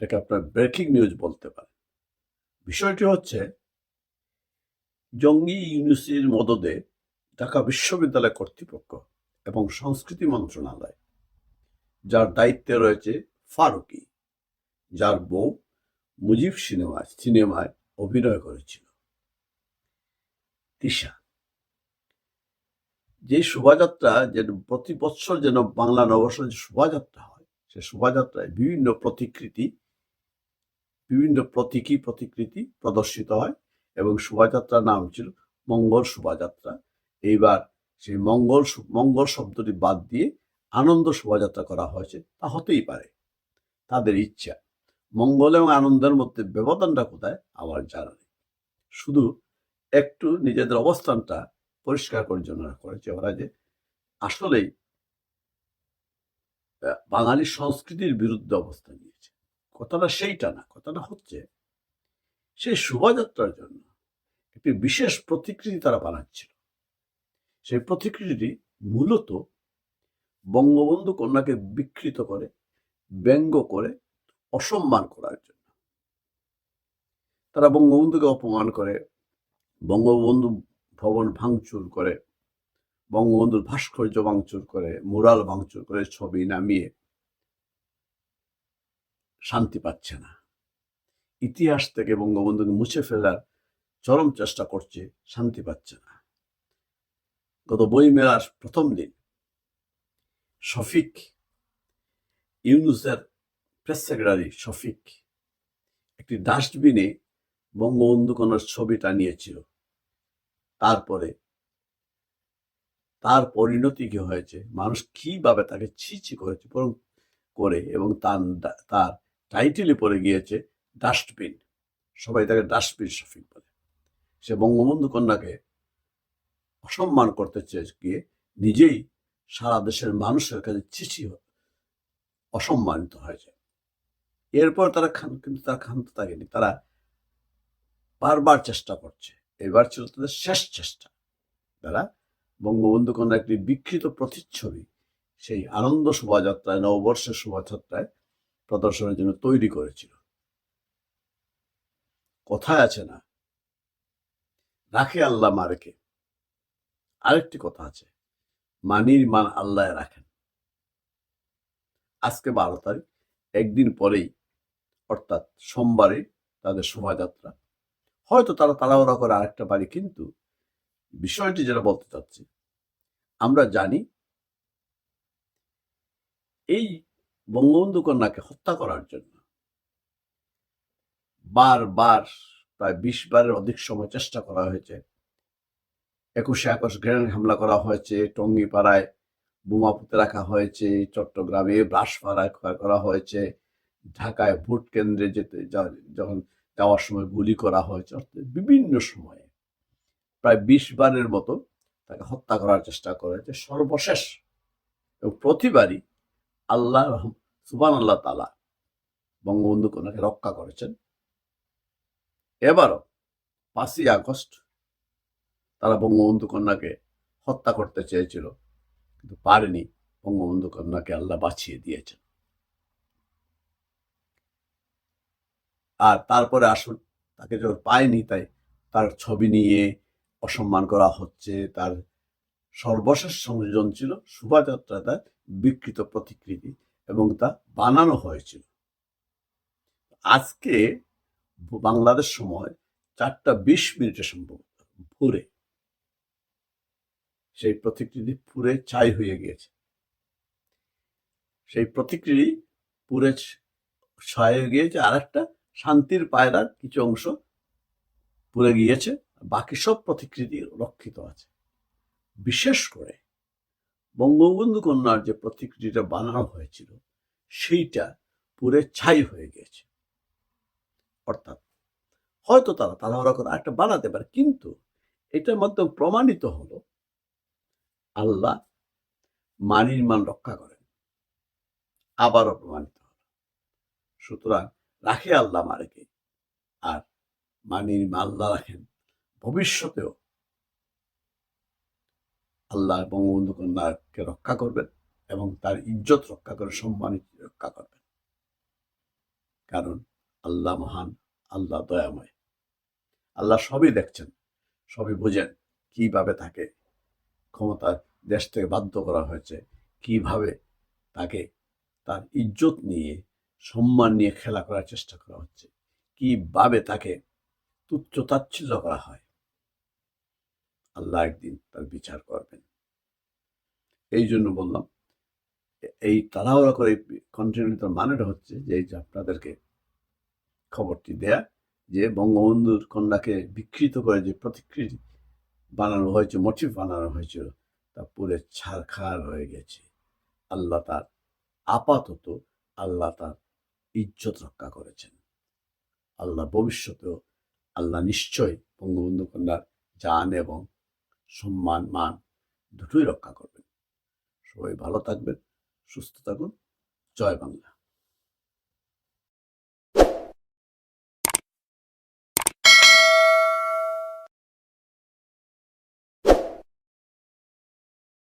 এটাকে আপনার breaking news বলতে পারেন। বিষয়টি হচ্ছে, জঙ্গি ইউনিভার্সিটির মদদে ঢাকা বিশ্ববিদ্যালয় কর্তৃপক্ষ এবং সংস্কৃতি মন্ত্রণালয়, যার দায়িত্বে রয়েছে ফারুকি, যার বউ মুজিব সিনেমা, সিনেমায় অভিনয় করেছিল। তিশা, যে শোভাযাত্রা যে প্রতি বছর যেন বাংলা যে শোভাযাত্রা হয়, সে শোভাযাত্রায় বিভিন্ন প্রতিকৃতি বিভিন্ন প্রতীকী প্রতিকৃতি প্রদর্শিত হয় এবং শোভাযাত্রার নাম ছিল মঙ্গল শোভাযাত্রা। এইবার সেই মঙ্গল মঙ্গল শব্দটি বাদ দিয়ে আনন্দ শোভাযাত্রা করা হয়েছে, তা হতেই পারে। তাদের ইচ্ছা, মঙ্গল এবং আনন্দের মধ্যে ব্যবধানটা কোথায় আমার জানা নেই। শুধু একটু নিজেদের অবস্থানটা পরিষ্কার করার জন্য করেছে ওরা যে আসলেই বাঙালি সংস্কৃতির বিরুদ্ধে অবস্থান নিয়েছে। কথাটা সেইটা না, কথাটা হচ্ছে সেই শোভাযাত্রার জন্য একটি বিশেষ প্রতিকৃতি তারা বানাচ্ছিল। সেই প্রতিকৃতিটি মূলত বঙ্গবন্ধু কন্যাকে বিকৃত করে, ব্যঙ্গ করে, অসম্মান করার জন্য। তারা বঙ্গবন্ধুকে অপমান করে, বঙ্গবন্ধু ভবন ভাঙচুর করে, বঙ্গবন্ধুর ভাস্কর্য ভাঙচুর করে, মুরাল ভাঙচুর করে ছবি নামিয়ে শান্তি পাচ্ছে না। ইতিহাস থেকে বঙ্গবন্ধুকে মুছে ফেলার চরম চেষ্টা করছে, শান্তি পাচ্ছে না। গত বই মেলার প্রথম দিন শফিক ইউনুসের প্রেস সেক্রেটারি শফিক একটি ডাস্টবিনে বঙ্গবন্ধু কন্যার ছবি টানিয়েছিল। তারপরে তার পরিণতি কি হয়েছে, মানুষ কীভাবে তাকে ছিছি করেছে, বরং করে এবং তার তার টাইটেলে পড়ে গিয়েছে ডাস্টবিন। সবাই তাকে ডাস্টবিন শফিক বলে। সে বঙ্গবন্ধু কন্যাকে অসম্মান করতে চেয়ে গিয়ে নিজেই সারা দেশের মানুষের কাছে চিঠি অসম্মানিত হয়েছে। এরপর তারা খান, কিন্তু তারা ক্ষান্ত থাকেনি। তারা বারবার চেষ্টা করছে। এবার ছিল তাদের শেষ চেষ্টা। তারা বঙ্গবন্ধু কন্যা একটি বিকৃত প্রতিচ্ছবি, সেই আনন্দ শোভাযাত্রায়, নববর্ষের শোভাযাত্রায় প্রদর্শনের জন্য তৈরি করেছিল। কথায় আছে না? রাখে আল্লাহ মারেকে। আরেকটি কথা আছে, মানির মান আল্লাহ রাখেন। আজকে বারো তারিখ, একদিন পরেই, অর্থাৎ সোমবারে তাদের শোভাযাত্রা। হয়তো তারা তাড়াহুড়া করে আরেকটা বাড়ি, কিন্তু বিষয়টি যেটা বলতে চাচ্ছি, আমরা জানি, এই বঙ্গবন্ধু কন্যাকে হত্যা করার জন্য। বারবার প্রায় বিশ বারের অধিক সময় চেষ্টা করা হয়েছে। একুশে একুশ গ্রেনেড হামলা করা হয়েছে, টঙ্গিপাড়ায় বোমা পুঁতে রাখা হয়েছে, চট্টগ্রামে ব্রাসপাড়ায় করা হয়েছে, ঢাকায় ভোট কেন্দ্রে যেতে যখন যাওয়ার সময় গুলি করা হয়েছে বিভিন্ন সময়ে প্রায় বিশ বারের মতো তাকে হত্যা করার চেষ্টা করা হয়েছে সর্বশেষ এবং প্রতিবারই আল্লাহ সুবান আল্লাহ তালা বঙ্গবন্ধু কন্যাকে রক্ষা করেছেন। এবারও পাঁচই আগস্ট তারা বঙ্গবন্ধু কন্যাকে হত্যা করতে চেয়েছিল, কিন্তু পারেনি বঙ্গবন্ধু কন্যাকে আল্লাহ বাঁচিয়ে দিয়েছেন। আর তারপরে আসুন, তাকে যখন পায়নি তাই তার ছবি নিয়ে অসম্মান করা হচ্ছে, তার সর্বশেষ সংযোজন ছিল শোভাযাত্রা তার বিকৃত প্রতিকৃতি। এবং তা বানানো হয়েছিল। আজকে বাংলাদেশ সময় চারটা বিশ মিনিটে সম্ভবত ভোরে। সেই প্রতিকৃতি পুরে ছাই হয়ে গিয়েছে। সেই প্রতিকৃতি পুরে ছাই হয়ে গিয়েছে আর একটা শান্তির পায়রার কিছু অংশ পুড়ে গিয়েছে, বাকি সব প্রতিকৃতি রক্ষিত আছে। বিশেষ করে বঙ্গবন্ধু কন্যার যে প্রতিকৃতিটা বানানো হয়েছিল, সেইটা পুরে ছাই হয়ে গেছে। অর্থাৎ হয়তো তারা তাড়াহুড়া করে একটা বানাতে পারে, কিন্তু এটার মাধ্যমে প্রমাণিত হলো, আল্লাহ মানির মান রক্ষা করেন। আবারও প্রমাণিত হলো। সুতরাং রাখে আল্লাহ মারেকে আর মানির আল্লাহ রাখেন। ভবিষ্যতেও আল্লাহ বঙ্গবন্ধু কন্যাকে রক্ষা করবেন এবং তার ইজ্জত রক্ষা করে সম্মান রক্ষা করবেন। কারণ আল্লাহ মহান, আল্লাহ দয়াময়। আল্লাহ সবই দেখছেন, সবই বোঝেন কীভাবে তাকে ক্ষমতা দেশ থেকে বাধ্য করা হয়েছে, কীভাবে তাকে তার ইজ্জত নিয়ে, সম্মান নিয়ে খেলা করার চেষ্টা করা হচ্ছে, কীভাবে তাকে তুচ্ছ তাচ্ছিল্য করা হয়। আল্লাহ একদিন তার বিচার করবেন এই জন্য বললাম, এই তাড়াহুড়া করে কন্টিনিউটার মানেটা হচ্ছে যে আপনাদেরকে খবরটি দেয়া যে, বঙ্গবন্ধুর কন্যাকে বিকৃত করে যে প্রতিকৃতি বানানো হয়েছে মোটিভ বানানো হয়েছিল, তা পুরে ছারখার হয়ে গেছে। আল্লাহ তার আপাতত আল্লাহ তার ইজ্জত রক্ষা করেছেন। আল্লাহ ভবিষ্যতেও আল্লাহ নিশ্চয় বঙ্গবন্ধু কন্যার জান এবং সম্মান, মান দুটোই রক্ষা করবেন। সবাই ভালো থাকবেন সুস্থ থাকুন। জয় বাংলা।